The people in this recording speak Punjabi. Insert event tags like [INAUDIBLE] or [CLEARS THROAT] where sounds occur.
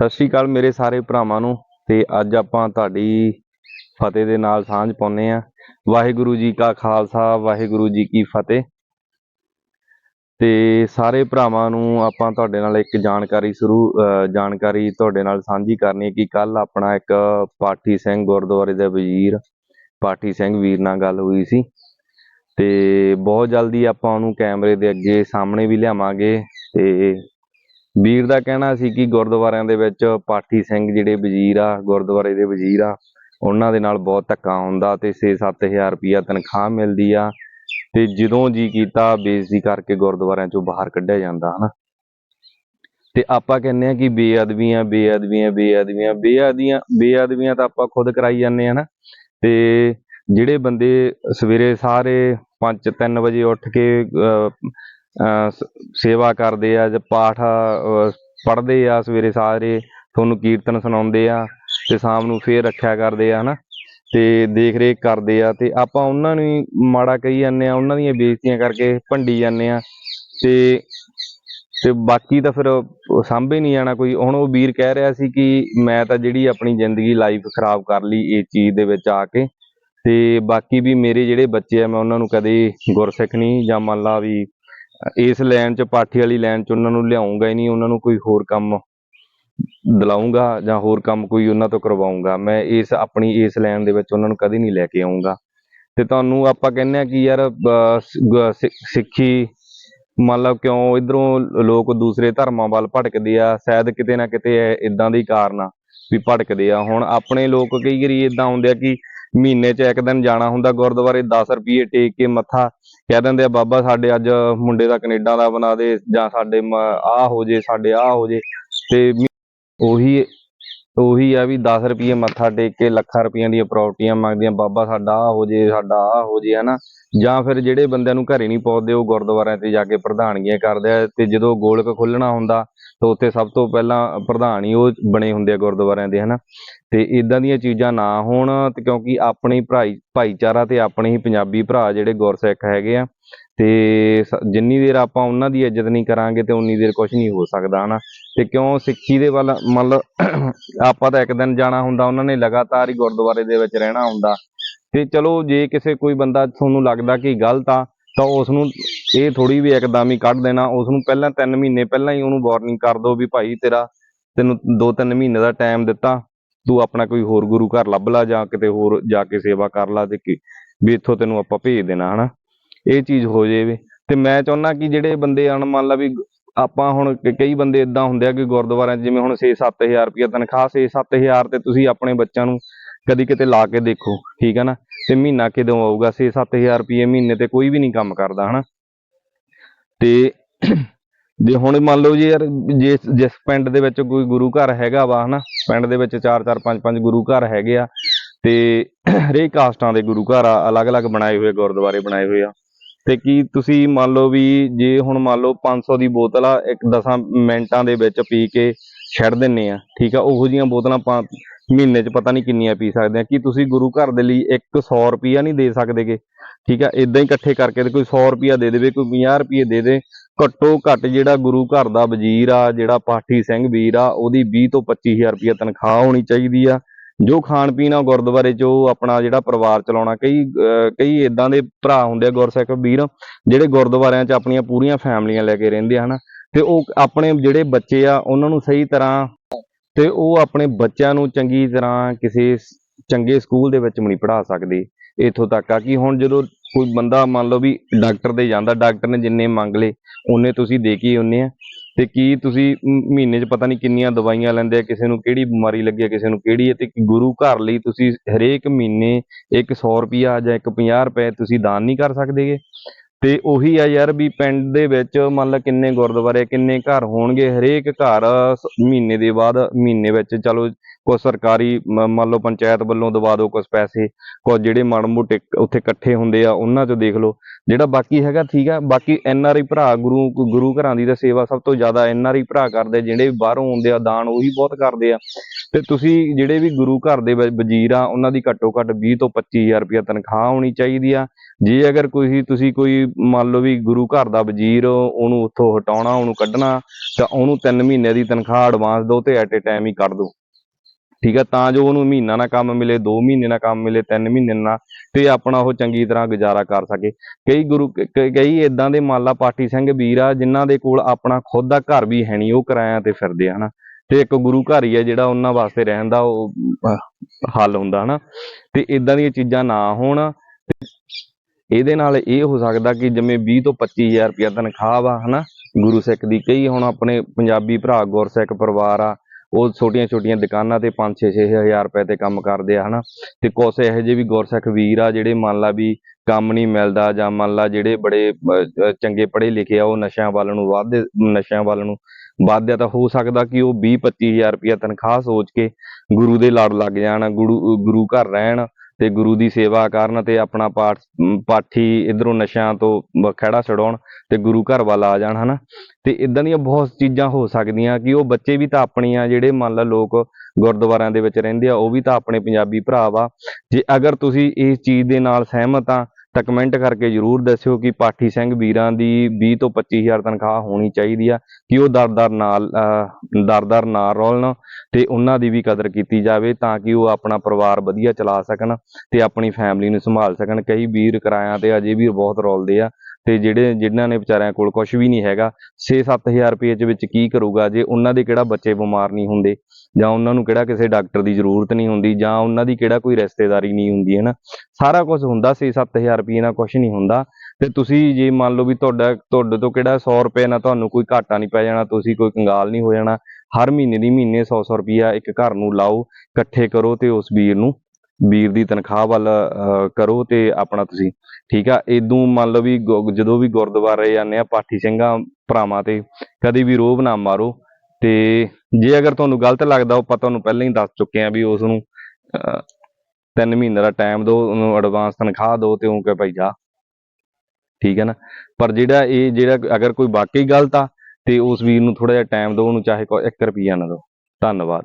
ਸਤਿ ਸ਼੍ਰੀ ਅਕਾਲ ਮੇਰੇ ਸਾਰੇ ਭਰਾਵਾਂ ਨੂੰ ਤੇ ਅੱਜ ਆਪਾਂ ਤੁਹਾਡੀ ਫਤਿਹ ਦੇ ਨਾਲ ਸਾਂਝ ਪਾਉਂਦੇ ਆ ਵਾਹਿਗੁਰੂ ਜੀ ਕਾ ਖਾਲਸਾ, ਵਾਹਿਗੁਰੂ ਜੀ ਕੀ ਫਤਿਹ। ਤੇ ਸਾਰੇ ਭਰਾਵਾਂ ਨੂੰ ਆਪਾਂ ਤੁਹਾਡੇ ਨਾਲ ਇੱਕ ਜਾਣਕਾਰੀ ਸ਼ੁਰੂ, ਅਹ, ਜਾਣਕਾਰੀ ਤੁਹਾਡੇ ਨਾਲ ਸਾਂਝੀ ਕਰਨੀ ਹੈ ਕਿ ਕੱਲ ਆਪਣਾ ਇੱਕ ਪਾਠੀ ਸਿੰਘ ਗੁਰਦੁਆਰੇ ਦੇ ਵਜ਼ੀਰ, ਪਾਠੀ ਸਿੰਘ ਵੀਰ ਨਾਲ ਗੱਲ ਹੋਈ ਸੀ। ਤੇ ਬਹੁਤ ਜਲਦੀ ਆਪਾਂ ਉਹਨੂੰ ਕੈਮਰੇ ਦੇ ਅੱਗੇ ਸਾਹਮਣੇ ਵੀ ਲਿਆਵਾਂਗੇ ਤੇ ਵੀਰ ਦਾ ਕਹਿਣਾ ਸੀ ਕਿ ਗੁਰਦੁਆਰਿਆਂ ਦੇ ਵਿੱਚ ਪਾਠੀ ਸਿੰਘ ਜਿਹੜੇ ਵਜ਼ੀਰ ਆ ਗੁਰਦੁਆਰੇ ਦੇ ਵਜ਼ੀਰ ਆ ਉਹਨਾਂ ਦੇ ਨਾਲ ਬਹੁਤ ਧੱਕਾ ਹੁੰਦਾ ਤੇ 6-7000 ਰੁਪਈਆ ਤਨਖਾਹ ਮਿਲਦੀ ਆ ਤੇ ਜਦੋਂ ਜੀ ਕੀਤਾ ਬੇਇੱਜ਼ਤੀ ਕਰਕੇ ਗੁਰਦੁਆਰਿਆਂ ਚੋਂ ਬਾਹਰ ਕੱਢਿਆ ਜਾਂਦਾ ਹਨਾ? ਤੇ ਆਪਾਂ ਕਹਿੰਦੇ ਆ ਕਿ ਬੇਅਦਬੀਆਂ ਬੇਅਦਬੀਆਂ ਬੇਅਦਬੀਆਂ ਬੇਅਦਬੀਆਂ ਬੇਅਦਬੀਆਂ ਤਾਂ ਆਪਾਂ ਖੁਦ ਕਰਾਈ ਜਾਂਦੇ ਆ ਨਾ ਤੇ ਜਿਹੜੇ ਬੰਦੇ ਸਵੇਰੇ ਸਾਰੇ 5-3 ਵਜੇ ਉੱਠ ਕੇ ਅਹ, ਸੇਵਾ ਕਰਦੇ ਆ ਜਾਂ ਪਾਠ ਪੜ੍ਹਦੇ ਆ ਸਵੇਰੇ ਸਾਰੇ, ਤੁਹਾਨੂੰ ਕੀਰਤਨ ਸੁਣਾਉਂਦੇ ਆ ਤੇ ਸ਼ਾਮ ਨੂੰ ਫੇਰ ਰੱਖਿਆ ਕਰਦੇ ਆ, ਹਨਾ? ਤੇ ਦੇਖ ਰੇਖ ਕਰਦੇ ਆ ਤੇ ਆਪਾਂ ਉਹਨਾਂ ਨੂੰ ਮਾੜਾ ਕਹੀ ਜਾਂਦੇ ਆ, ਉਹਨਾਂ ਦੀਆਂ ਬੇਇੱਜ਼ਤੀਆਂ ਕਰਕੇ ਭੰਡੀ ਜਾਂਦੇ ਆ ਤੇ ਤੇ ਬਾਕੀ ਤਾਂ ਫਿਰ ਸਾਂਭੇ ਨਹੀਂ ਜਾਣਾ ਕੋਈ। ਹੁਣ ਉਹ ਵੀਰ ਕਹਿ ਰਿਹਾ ਸੀ ਕਿ ਮੈਂ ਤਾਂ ਜਿਹੜੀ ਆਪਣੀ ਜ਼ਿੰਦਗੀ ਲਾਈਫ ਖਰਾਬ ਕਰ ਲਈ ਇਹ ਚੀਜ਼ ਦੇ ਵਿੱਚ ਆ ਕੇ ਤੇ ਬਾਕੀ ਵੀ ਮੇਰੇ ਜਿਹੜੇ ਬੱਚੇ ਆ, ਮੈਂ ਉਹਨਾਂ ਨੂੰ ਕਦੇ ਗੁਰਸਿੱਖ ਨਹੀਂ ਜਾਂ ਮੰਨ ਲਾ ਵੀ ਇਸ ਲਾਈਨ 'ਚ ਪਾਠੀ ਵਾਲੀ ਲਾਈਨ 'ਚ ਉਹਨਾਂ ਨੂੰ ਲਿਆਉਂਗਾ ਹੀ ਨਹੀਂ ਉਹਨਾਂ ਨੂੰ ਕੋਈ ਹੋਰ ਕੰਮ ਦਿਲਾਉਂਗਾ ਜਾਂ ਹੋਰ ਕੰਮ ਕੋਈ ਉਹਨਾਂ ਤੋਂ ਕਰਵਾਉਂਗਾ। ਮੈਂ ਇਸ ਆਪਣੀ ਇਸ ਲਾਈਨ ਦੇ ਵਿੱਚ ਉਹਨਾਂ ਨੂੰ ਕਦੇ ਨਹੀਂ ਲੈ ਕੇ ਆਉਂਗਾ। ਤੇ ਤੁਹਾਨੂੰ ਆਪਾਂ ਕਹਿੰਦੇ ਆ ਕਿ ਯਾਰ ਅਹ, ਸਿ- ਸਿੱਖੀ ਮੰਨ ਲਓ ਕਿਉਂ ਇਧਰੋਂ ਲੋਕ ਦੂਸਰੇ ਧਰਮਾਂ ਵੱਲ ਭਟਕਦੇ ਆ ਸ਼ਾਇਦ ਕਿਤੇ ਨਾ ਕਿਤੇ ਇਦਾਂ ਦੇ ਕਾਰਨ ਆ ਵੀ ਭਟਕਦੇ ਆ। ਹੁਣ ਆਪਣੇ ਲੋਕ ਕਈ ਵਾਰੀ ਇਦਾਂ ਹੁੰਦੇ ਆ ਕਿ ਮਹੀਨੇ 'ਚ ਇੱਕ ਦਿਨ ਜਾਣਾ ਹੁੰਦਾ, ਗੁਰਦੁਆਰੇ 10 ਰੁਪਏ ਟੇਕ ਕੇ ਮੱਥਾ। ਕਹਿ ਦਿੰਦੇ ਆ, ਬਾਬਾ, ਸਾਡੇ ਅੱਜ ਮੁੰਡੇ ਦਾ ਕੈਨੇਡਾ ਦਾ ਬਣਾ ਦੇ ਜਾਂ ਸਾਡੇ ਆਹ ਹੋ ਜੇ, ਸਾਡੇ ਆਹ ਹੋ ਜੇ। ਤੇ ਉਹੀ ਉਹੀ ਆ ਵੀ 10 ਰੁਪਏ ਮੱਥਾ ਟੇਕ ਕੇ ਲੱਖਾਂ ਰੁਪਈਆਂ ਦੀਆਂ ਪ੍ਰਾਪਰਟੀਆਂ ਮੰਗਦੀਆਂ, ਬਾਬਾ ਸਾਡਾ ਆਹ ਹੋ ਜੇ, ਸਾਡਾ ਆਹ ਹੋ ਜੇ, ਹਨਾ। ਜਾਂ ਫਿਰ ਜਿਹੜੇ ਬੰਦਿਆਂ ਨੂੰ ਘਰੇ ਨਹੀਂ ਪਹੁੰਚਦੇ, ਉਹ ਗੁਰਦੁਆਰਿਆਂ ਤੇ ਜਾ ਕੇ ਪ੍ਰਧਾਨਗੀਆਂ ਕਰਦੇ ਆ ਤੇ ਜਦੋਂ ਗੋਲਕ ਖੁੱਲਣਾ ਹੁੰਦਾ, ਤਾਂ ਉੱਥੇ ਸਭ ਤੋਂ ਪਹਿਲਾਂ ਪ੍ਰਧਾਨ ਹੀ ਉਹ ਬਣੇ ਹੁੰਦੇ ਆ ਗੁਰਦੁਆਰਿਆਂ ਦੇ, ਹਨਾ। ਤੇ ਇਦਾਂ ਦੀਆਂ ਚੀਜ਼ਾਂ ਨਾ ਹੋਣ, ਤੇ ਕਿਉਂਕਿ ਆਪਣੀ ਭਾਈ ਭਾਈਚਾਰਾ ਤੇ ਆਪਣੇ ਹੀ ਪੰਜਾਬੀ ਭਰਾ ਜਿਹੜੇ ਗੁਰਸਿੱਖ ਹੈਗੇ ਆ ਤੇ ਜਿੰਨੀ ਦੇਰ ਆਪਾਂ ਉਹਨਾਂ ਦੀ ਇੱਜ਼ਤ ਨਹੀਂ ਕਰਾਂਗੇ ਤੇ ਉਨੀ ਦੇਰ ਕੁਝ ਨਹੀਂ ਹੋ ਸਕਦਾ, ਹਨਾ? ਤੇ ਕਿਉਂ ਸਿੱਖੀ ਦੇ ਵੱਲ ਮਤਲਬ [CLEARS THROAT] ਆਪਾਂ ਤਾਂ ਇੱਕ ਦਿਨ ਜਾਣਾ ਹੁੰਦਾ, ਉਹਨਾਂ ਨੇ ਲਗਾਤਾਰ ਹੀ ਗੁਰਦੁਆਰੇ ਦੇ ਵਿੱਚ ਰਹਿਣਾ ਹੁੰਦਾ। ਤੇ ਚਲੋ, ਜੇ ਕਿਸੇ ਕੋਈ ਬੰਦਾ ਤੁਹਾਨੂੰ ਲੱਗਦਾ ਕਿ ਗਲਤ ਆ, ਤਾਂ ਉਸ ਨੂੰ ਇਹ ਥੋੜੀ ਵੀ ਇੱਕਦਮ ਹੀ ਕੱਢ ਦੇਣਾ। ਉਸ ਨੂੰ ਪਹਿਲਾਂ 3 ਮਹੀਨੇ ਪਹਿਲਾਂ ਹੀ ਉਹਨੂੰ ਵਾਰਨਿੰਗ ਕਰ ਦਿਓ ਵੀ ਭਾਈ ਤੇਰਾ ਤੈਨੂੰ 2-3 ਮਹੀਨੇ ਦਾ ਟਾਈਮ ਦਿੱਤਾ, ਤੂੰ ਆਪਣਾ ਕੋਈ ਹੋਰ ਗੁਰੂ ਘਰ ਲੱਭ ਲਾ ਜਾਂ ਕਿਤੇ ਹੋਰ ਜਾ ਕੇ ਸੇਵਾ ਕਰ ਲਾ ਤੇ ਵੀ ਇੱਥੋਂ ਤੈਨੂੰ ਆਪਾਂ ਭੇਜ ਦੇਣਾ, ਹਨਾ? ਇਹ ਚੀਜ਼ ਹੋ ਜਾਵੇ। ਤੇ ਮੈਂ ਚਾਹੁੰਦਾ ਕਿ ਜਿਹੜੇ ਬੰਦੇ ਅਣ ਮੰਨ ਲਾ ਵੀ ਆਪਾਂ ਹੁਣ ਕਈ ਬੰਦੇ ਇਦਾਂ ਹੁੰਦੇ ਆ ਕਿ ਗੁਰਦੁਆਰਿਆਂ 'ਚ ਜਿਵੇਂ ਹੁਣ 6-7000 ਰੁਪਏ ਤਨਖਾਹ 6-7000 ਤੇ ਤੁਸੀਂ ਆਪਣੇ ਬੱਚਿਆਂ ਨੂੰ ਕਦੀ ਕਿਤੇ ਲਾ ਕੇ ਦੇਖੋ, ਠੀਕ ਹੈ ਨਾ? ਤੇ ਮਹੀਨਾ ਕਿਦੋਂ ਆਊਗਾ? 6-7000 ਰੁਪਏ ਮਹੀਨੇ ਤੇ ਕੋਈ ਵੀ ਨਹੀਂ ਕੰਮ ਕਰਦਾ, ਹਨਾ? ਤੇ [CLEARS THROAT] ਜੇ ਹੁਣ ਮੰਨ ਲਓ ਜੀ ਯਾਰ ਜਿਸ ਜਿਸ ਪਿੰਡ ਦੇ ਵਿੱਚ ਕੋਈ ਗੁਰੂ ਘਰ ਹੈਗਾ ਵਾ, ਹਨਾ? ਪਿੰਡ ਦੇ ਵਿੱਚ 4-4 5-5 ਗੁਰੂ ਘਰ ਹੈਗੇ ਆ ਤੇ [CLEARS THROAT] ਹਰੇਕ ਕਾਸਟਾਂ ਦੇ ਗੁਰੂ ਘਰ ਆ, ਅਲੱਗ-ਅਲੱਗ ਬਣਾਏ ਹੋਏ, ਗੁਰਦੁਆਰੇ ਬਣਾਏ ਹੋਏ ਆ। ਤੇ ਕੀ ਤੁਸੀਂ ਮੰਨ ਲਓ ਵੀ ਜੇ ਹੁਣ ਮੰਨ ਲਓ 500 ਦੀ ਬੋਤਲ ਆ, ਇੱਕ 10 ਮਿੰਟਾਂ ਦੇ ਵਿੱਚ ਪੀ ਕੇ ਛੱਡ ਦਿੰਨੇ ਆ, ਠੀਕ ਆ? ਉਹੋ ਜੀਆਂ ਬੋਤਲਾਂ ਆਪਾਂ ਮਹੀਨੇ 'ਚ ਪਤਾ ਨਹੀਂ ਕਿੰਨੀਆਂ ਪੀ ਸਕਦੇ ਆ। ਕੀ ਤੁਸੀਂ ਗੁਰੂ ਘਰ ਦੇ ਲਈ ਇੱਕ 100 ਰੁਪਿਆ ਨਹੀਂ ਦੇ ਸਕਦੇਗੇ? ਠੀਕ ਆ? ਇਦਾਂ ਹੀ ਇਕੱਠੇ ਕਰਕੇ ਤੇ ਕੋਈ 100 ਰੁਪਿਆ ਦੇ ਦੇਵੇ, ਕੋਈ 50 ਰੁਪਏ ਦੇ ਦੇ, ਘੱਟੋ ਘੱਟ ਜਿਹੜਾ ਗੁਰੂ ਘਰ ਦਾ ਵਜ਼ੀਰ ਆ, ਜਿਹੜਾ ਪਾਠੀ ਸਿੰਘ ਵੀਰ ਆ, ਉਹਦੀ 20 ਤੋਂ 25000 ਰੁਪਏ ਤਨਖਾਹ ਹੋਣੀ ਚਾਹੀਦੀ ਆ। ਜੋ ਖਾਣ ਪੀਣ ਆ ਗੁਰਦੁਆਰੇ 'ਚ, ਉਹ ਆਪਣਾ ਜਿਹੜਾ ਪਰਿਵਾਰ ਚਲਾਉਣਾ, ਕਈ, ਅਹ, ਕਈ ਇਦਾਂ ਦੇ ਭਰਾ ਹੁੰਦੇ ਆ ਗੁਰਸਿੱਖ ਵੀਰ, ਜਿਹੜੇ ਗੁਰਦੁਆਰਿਆਂ 'ਚ ਆਪਣੀਆਂ ਪੂਰੀਆਂ ਫੈਮਲੀਆਂ ਲੈ ਕੇ ਰਹਿੰਦੇ ਆ, ਹਨਾ? ਤੇ ਉਹ ਆਪਣੇ ਜਿਹੜੇ ਬੱਚੇ ਆ, ਉਹਨਾਂ ਨੂੰ ਸਹੀ ਤਰ੍ਹਾਂ ਤੇ ਉਹ ਆਪਣੇ ਬੱਚਿਆਂ ਨੂੰ ਚੰਗੀ ਤਰ੍ਹਾਂ ਕਿਸੇ ਚੰਗੇ ਸਕੂਲ ਦੇ ਵਿੱਚ ਵੀ ਨਹੀਂ ਪੜ੍ਹਾ ਸਕਦੇ ਇੱਥੋਂ ਤੱਕ ਆ ਕਿ ਹੁਣ ਜਦੋਂ ਕੋਈ ਬੰਦਾ ਮੰਨ ਲਓ ਵੀ ਡਾਕਟਰ ਦੇ ਜਾਂਦਾ, ਡਾਕਟਰ ਨੇ ਜਿੰਨੇ ਮੰਗ ਲਏ, ਉਹਨੇ ਤੁਸੀਂ ਦੇ ਕੇ ਆਉਂਦੇ ਆ। ਤੇ ਕੀ ਤੁਸੀਂ ਮਹੀਨੇ 'ਚ ਪਤਾ ਨਹੀਂ ਕਿੰਨੀਆਂ ਦਵਾਈਆਂ ਲੈਂਦੇ ਆ, ਕਿਸੇ ਨੂੰ ਕਿਹੜੀ ਬਿਮਾਰੀ ਲੱਗੀ ਆ, ਕਿਸੇ ਨੂੰ ਕਿਹੜੀ ਹੈ ਤੇ ਗੁਰੂ ਘਰ ਲਈ ਤੁਸੀਂ ਹਰੇਕ ਮਹੀਨੇ ਇੱਕ 100 ਰੁਪਿਆ ਜਾਂ ਇੱਕ 50 ਰੁਪਏ ਤੁਸੀਂ ਦਾਨ ਨਹੀਂ ਕਰ ਸਕਦੇਗੇ ਤੇ ਉਹੀ ਆ ਯਾਰ ਵੀ ਪਿੰਡ ਦੇ ਵਿੱਚ ਮੰਨ ਲਾ ਕਿੰਨੇ ਗੁਰਦੁਆਰੇ, ਕਿੰਨੇ ਘਰ ਹੋਣਗੇ, ਹਰੇਕ ਘਰ ਮਹੀਨੇ ਦੇ ਬਾਅਦ, ਮਹੀਨੇ ਵਿੱਚ ਚਲੋ ਕੁਝ ਸਰਕਾਰੀ ਮੰਨ ਲਓ ਪੰਚਾਇਤ ਵੱਲੋਂ ਦਵਾ ਦਿਓ ਕੁਝ ਪੈਸੇ ਕੁਝ ਜਿਹੜੇ ਮਾੜੇ ਮੋਟੇ ਉੱਥੇ ਇਕੱਠੇ ਹੁੰਦੇ ਆ, ਉਹਨਾਂ 'ਚੋਂ ਦੇਖ ਲਓ। ਜਿਹੜਾ ਬਾਕੀ ਹੈਗਾ ਠੀਕ ਆ, ਬਾਕੀ ਐਨ ਆਰ ਆਈ ਭਰਾ ਗੁਰੂ ਗੁਰੂ ਘਰਾਂ ਦੀ ਤਾਂ ਸੇਵਾ ਸਭ ਤੋਂ ਜ਼ਿਆਦਾ ਐਨ ਆਰ ਆਈ ਭਰਾ ਕਰਦੇ, ਜਿਹੜੇ ਬਾਹਰੋਂ ਆਉਂਦੇ ਆ, ਦਾਨ ਉਹੀ ਬਹੁਤ ਕਰਦੇ ਆ। ਤੇ ਤੁਸੀਂ ਜਿਹੜੇ ਵੀ ਗੁਰੂ ਘਰ ਦੇ ਵਜ਼ੀਰ ਆ, ਉਹਨਾਂ ਦੀ ਘੱਟੋ ਘੱਟ 20 ਤੋਂ 25000 ਰੁਪਇਆ ਤਨਖਾਹ ਹੋਣੀ ਚਾਹੀਦੀ ਆ। ਜੇ ਅਗਰ ਕੋਈ, ਤੁਸੀਂ ਕੋਈ ਮੰਨ ਲਓ ਵੀ ਗੁਰੂ ਘਰ ਦਾ ਵਜ਼ੀਰ ਉਹਨੂੰ ਉੱਥੋਂ ਹਟਾਉਣਾ, ਉਹਨੂੰ ਕੱਢਣਾ, ਤਾਂ ਉਹਨੂੰ 3 ਮਹੀਨੇ ਦੀ ਤਨਖਾਹ ਐਡਵਾਂਸ ਦਿਓ ਤੇ ਐਟ ਏ ਟਾਈਮ ਹੀ ਕੱਢ ਦਿਓ। ਠੀਕ ਆ, ਤਾਂ ਜੋ ਉਹਨੂੰ ਮਹੀਨਾ ਨਾ ਕੰਮ ਮਿਲੇ 2 ਮਹੀਨੇ ਨਾ ਕੰਮ ਮਿਲੇ 3 ਮਹੀਨੇ ਨਾ ਤੇ ਆਪਣਾ ਉਹ ਚੰਗੀ ਤਰ੍ਹਾਂ ਗੁਜ਼ਾਰਾ ਕਰ ਸਕੇ। ਕਈ ਗੁਰੂ, ਕਈ ਇਦਾਂ ਦੇ ਮਾਲਾ ਪਾਠੀ ਸਿੰਘ ਵੀਰ ਆ, ਜਿਨ੍ਹਾਂ ਦੇ ਕੋਲ ਆਪਣਾ ਖੁਦ ਦਾ ਘਰ ਵੀ ਹੈ ਨਹੀਂ ਉਹ ਕਿਰਾਇਆਂ ਤੇ ਫਿਰਦੇ ਆ, ਹਨਾ। ਤੇ ਇੱਕ ਗੁਰੂ ਘਰ ਹੀ ਆ ਜਿਹੜਾ ਉਹਨਾਂ ਵਾਸਤੇ ਰਹਿਣ ਦਾ ਉਹ ਹੱਲ ਹੁੰਦਾ, ਹਨਾ। ਤੇ ਇਦਾਂ ਦੀਆਂ ਚੀਜ਼ਾਂ ਨਾ ਹੋਣ ਇਹਦੇ ਨਾਲ ਇਹ ਹੋ ਸਕਦਾ ਕਿ ਜਿਵੇਂ 20 ਤੋਂ 25000 ਰੁਪਇਆ ਤਨਖਾਹ ਵਾ, ਹਨਾ? ਗੁਰੂ ਸਿੱਖ ਦੀ ਕਈ ਹੁਣ ਆਪਣੇ ਪੰਜਾਬੀ ਭਰਾ ਗੁਰਸਿੱਖ ਪਰਿਵਾਰ ਆ, ਉਹ ਛੋਟੀਆਂ ਛੋਟੀਆਂ ਦੁਕਾਨਾਂ ਤੇ 5 6 ਹਜ਼ਾਰ ਰੁਪਏ ਤੇ ਕੰਮ ਕਰਦੇ ਆ, ਹਨਾ? ਤੇ ਕੁਛ ਇਹੋ ਜਿਹੇ ਵੀ ਗੁਰਸਿੱਖ ਵੀਰ ਆ ਜਿਹੜੇ ਮੰਨ ਲਾ ਵੀ ਕੰਮ ਨਹੀਂ ਮਿਲਦਾ ਜਾਂ ਮੰਨ ਲਾ ਜਿਹੜੇ ਬੜੇ ਚੰਗੇ ਪੜ੍ਹੇ ਲਿਖੇ ਆ, ਉਹ ਨਸ਼ਿਆਂ ਵੱਲ ਨੂੰ ਵੱਧਦੇ, ਨਸ਼ਿਆਂ ਵੱਲ ਨੂੰ ਵੱਧਦੇ ਆ, ਤਾਂ ਹੋ ਸਕਦਾ ਕਿ ਉਹ 20 25000 ਰੁਪਇਆ ਤਨਖਾਹ ਸੋਚ ਕੇ ਗੁਰੂ ਦੇ ਲੜ ਲੱਗ ਜਾਣ, ਗੁਰੂ ਗੁਰੂ ਘਰ ਰਹਿਣ ਤੇ ਗੁਰੂ ਦੀ ਸੇਵਾ ਕਰਨ ਤੇ ਆਪਣਾ ਪਾਠ ਪਾਠੀ ਇਧਰੋਂ ਨਸ਼ਿਆਂ ਤੋਂ ਬ- ਖਹਿੜਾ ਛਡਾਉਣ ਤੇ ਗੁਰੂ ਘਰ ਵੱਲ ਆ ਜਾਣ, ਹਨਾ? ਤੇ ਇਦਾਂ ਦੀਆਂ ਬਹੁਤ ਚੀਜ਼ਾਂ ਹੋ ਸਕਦੀਆਂ ਕਿ ਉਹ ਬੱਚੇ ਵੀ ਤਾਂ ਆਪਣੀਆਂ ਜਿਹੜੇ ਮੰਨ ਲਾ ਲੋਕ ਗੁਰਦੁਆਰਿਆਂ ਦੇ ਵਿੱਚ ਰਹਿੰਦੇ ਆ, ਉਹ ਵੀ ਤਾਂ ਆਪਣੇ ਪੰਜਾਬੀ ਭਰਾ ਵਾ। ਜੇ ਅਗਰ ਤੁਸੀਂ ਇਸ ਚੀਜ਼ ਦੇ ਨਾਲ ਸਹਿਮਤ ਆ ਤਾਂ ਕਮੈਂਟ ਕਰਕੇ ਜਰੂਰ ਦੱਸਿਓ ਕਿ ਪਾਠੀ ਸਿੰਘ ਵੀਰਾਂ ਦੀ 20 ਤੋਂ 25000 ਤਨਖਾਹ ਹੋਣੀ ਚਾਹੀਦੀ ਆ ਕਿ ਉਹ ਦਰ-ਦਰ ਨਾਲ ਅਹ, ਦਰ-ਦਰ ਨਾ ਰੋਲਣ ਤੇ ਉਹਨਾਂ ਦੀ ਵੀ ਕਦਰ ਕੀਤੀ ਜਾਵੇ ਤਾਂ ਕਿ ਉਹ ਆਪਣਾ ਪਰਿਵਾਰ ਵਧੀਆ ਚਲਾ ਸਕਣ ਤੇ ਆਪਣੀ ਫੈਮਿਲੀ ਨੂੰ ਸੰਭਾਲ ਸਕਣ। ਕਈ ਵੀਰ ਕਿਰਾਇਆਂ ਤੇ ਅਜੇ ਵੀ ਬਹੁਤ ਰੋਲਦੇ ਆ। ਤੇ ਜਿਹੜੇ ਜਿਨ੍ਹਾਂ ਨੇ ਵਿਚਾਰਿਆਂ ਕੋਲ ਕੁਝ ਵੀ ਨਹੀਂ ਹੈਗਾ 6-7000 ਰੁਪਏ ਦੇ ਵਿੱਚ ਕੀ ਕਰੂਗਾ? ਜੇ ਉਹਨਾਂ ਦੇ ਕਿਹੜਾ ਬੱਚੇ ਬਿਮਾਰ ਨਹੀਂ ਹੁੰਦੇ, ਜਾਂ ਉਹਨਾਂ ਨੂੰ ਕਿਹੜਾ ਕਿਸੇ ਡਾਕਟਰ ਦੀ ਜ਼ਰੂਰਤ ਨਹੀਂ ਹੁੰਦੀ, ਜਾਂ ਉਹਨਾਂ ਦੀ ਕਿਹੜਾ ਕੋਈ ਰਿਸ਼ਤੇਦਾਰੀ ਨਹੀਂ ਹੁੰਦੀ ਹੈ ਨਾ ਸਾਰਾ ਕੁਝ ਹੁੰਦਾ 6-7000 ਰੁਪਏ ਨਾਲ ਕੁਝ ਨਹੀਂ ਹੁੰਦਾ। ਤੇ ਤੁਸੀਂ ਜੇ ਮੰਨ ਲਓ ਵੀ ਤੁਹਾਡਾ, ਤੁਹਾਡੇ ਤੋਂ ਕਿਹੜਾ 100 ਰੁਪਏ ਨਾਲ ਤੁਹਾਨੂੰ ਕੋਈ ਘਾਟਾ ਨਹੀਂ ਪੈ ਜਾਣਾ, ਤੁਸੀਂ ਕੋਈ ਕੰਗਾਲ ਨਹੀਂ ਹੋ ਜਾਣਾ, ਹਰ ਮਹੀਨੇ ਦੀ ਮਹੀਨੇ 100-100 ਰੁਪਿਆ ਇੱਕ ਘਰ ਨੂੰ ਲਾਓ, ਇਕੱਠੇ ਕਰੋ ਤੇ ਉਸ ਵੀਰ ਨੂੰ ਵੀਰ ਦੀ ਤਨਖਾਹ ਵੱਲ ਕਰੋ ਤੇ ਆਪਣਾ ਤੁਸੀਂ ਠੀਕ ਆ? ਇਦੋਂ ਮੰਨ ਲਓ ਵੀ ਜਦੋਂ ਵੀ ਗੁਰਦੁਆਰੇ ਜਾਂਦੇ ਆ ਪਾਠੀ ਸਿੰਘਾਂ ਭਰਾਵਾਂ ਤੇ ਕਦੇ ਵੀ ਰੋਬ ਨਾ ਮਾਰੋ। ਤੇ ਜੇ ਅਗਰ ਤੁਹਾਨੂੰ ਗਲਤ ਲੱਗਦਾ ਉਹ ਪਤਾ ਤੁਹਾਨੂੰ ਪਹਿਲਾਂ ਹੀ ਦੱਸ ਚੁੱਕੇ ਆ ਵੀ ਉਸ ਨੂੰ ਅਹ, ਤਿੰਨ ਮਹੀਨੇ ਦਾ ਟਾਈਮ ਦਿਓ ਉਹਨੂੰ ਐਡਵਾਂਸ ਤਨਖਾਹ ਦਿਓ ਤੇ ਉਹ ਕਹੇ ਭਾਈ ਜਾ। ਠੀਕ ਹੈ ਨਾ? ਪਰ ਜਿਹੜਾ ਇਹ ਜਿਹੜਾ ਅਗਰ ਕੋਈ ਵਾਕਈ ਗਲਤ ਆ ਤੇ ਉਸ ਵੀਰ ਨੂੰ ਥੋੜਾ ਜਿਹਾ ਟਾਈਮ ਦਿਓ ਉਹਨੂੰ ਚਾਹੇ 1 ਰੁਪਿਆ ਨਾ ਦਿਓ। ਧੰਨਵਾਦ।